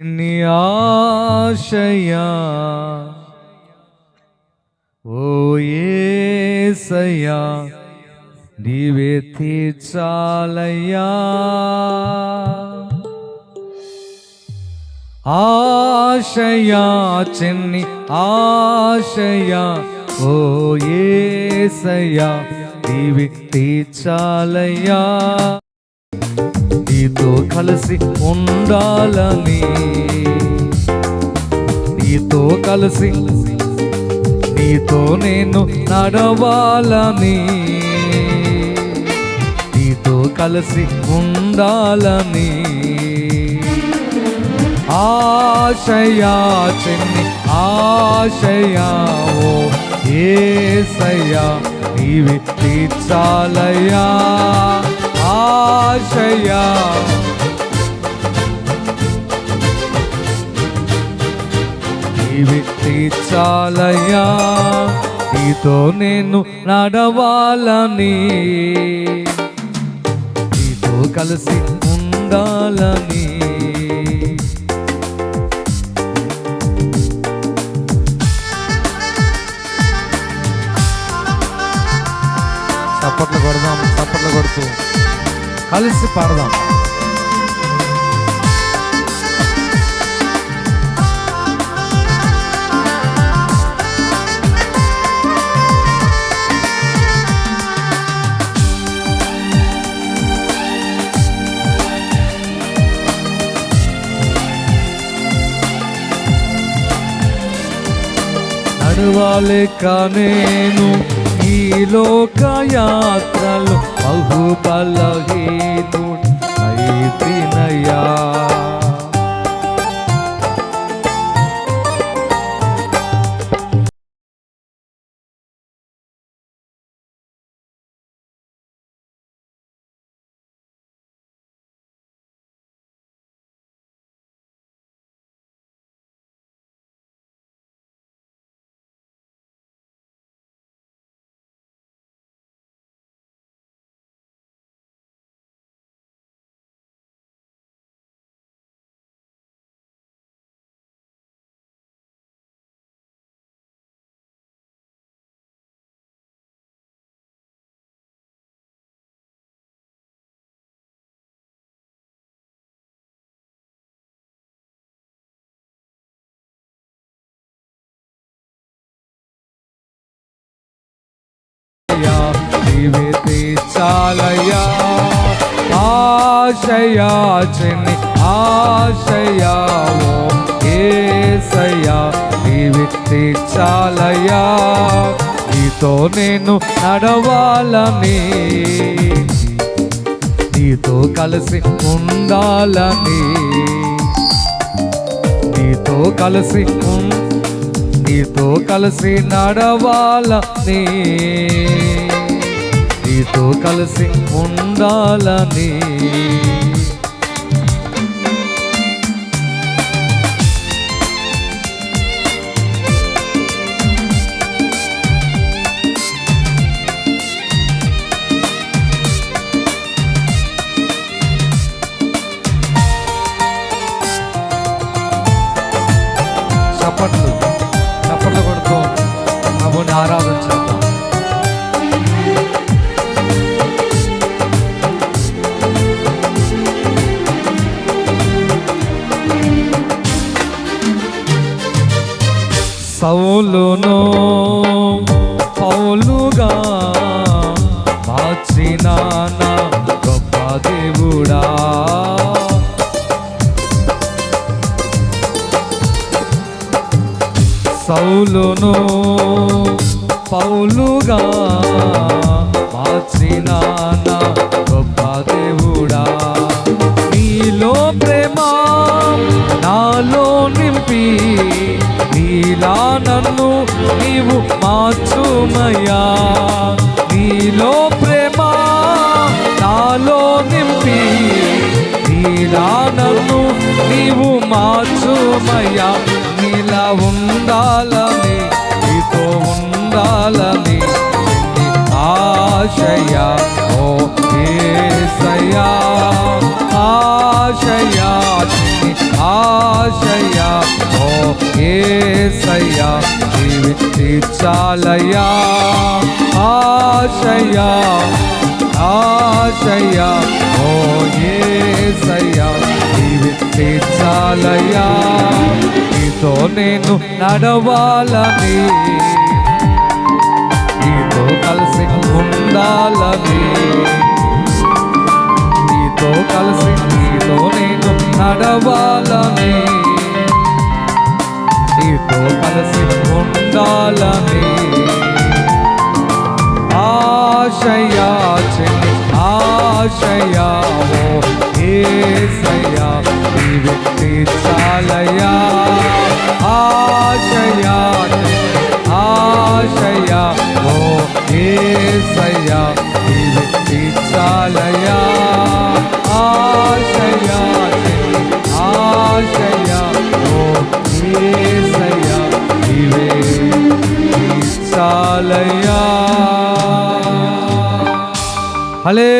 నీ ఆశయా? ఓ ఏసయ్యా నీవే తీర్చాలయ్యా. ఆశయా చిన్ని ఆశయా ఓ ఏసయ్యా నీవే తీర్చాలయ్యా. నీతో కలిసి ఉండాలని. నీతో కలిసి నీతో నేను నడవాలని. నీతో కలిసి ఉండాలని. ఆశయా చిన్ని ఆశయా ఓ ఏసయ్యా నీవి తీర్చాలయ్యా. ఆశయా. నీవి తీర్చాలయ్యా నీతో నేను నడవాలని. నీతో కలిసి ఉండాలని. చప్పట్లు కొడదాం చప్పట్లు కొడుతూ. కలిసి పాడదాం నడవాలేక నేను ఈ లోక యాత్రలు బహు బలహీను ఆశయా నీవే చాలయా ఆశయా చిన్ని ఆశయా ఓ ఏసయ్యా నీవే చాలయా నీతో నేను నడవాలని నీతో కలిసి ఉండాలని నీతో కలిసి ఉం- నీతో కలిసి నడవాలని నీతో కలిసి ఉండాలని ఆరాధన చేద్దాం సౌలును పౌలుగా మార్చిన గొప్ప దేవుడా? సౌలును పౌలుగా మార్చిన గొప్ప దేవుడా. నీలో ప్రేమ నాలో నింపి నీలా నన్ను నీవు మార్చుమయ్యా. నీలో ప్రేమ నాలో నింపి నీలా నన్ను నీవు మార్చుమయ్యా. నీలా ఉండాలని ఏసయ్యా నీవి తీర్చాలయ్యా. ఆశయ్యా ఆశయ్యా ఓ ఏసయ్యా నీవి తీర్చాలయ్యా. నీతో నేను నడవాలని నీతో కలిసి ఉండాలని. ఆశయా చెల్లి ఆశయా ఓ ఏసయ్యా తీర్చాలయ్యా హల్లెలూయా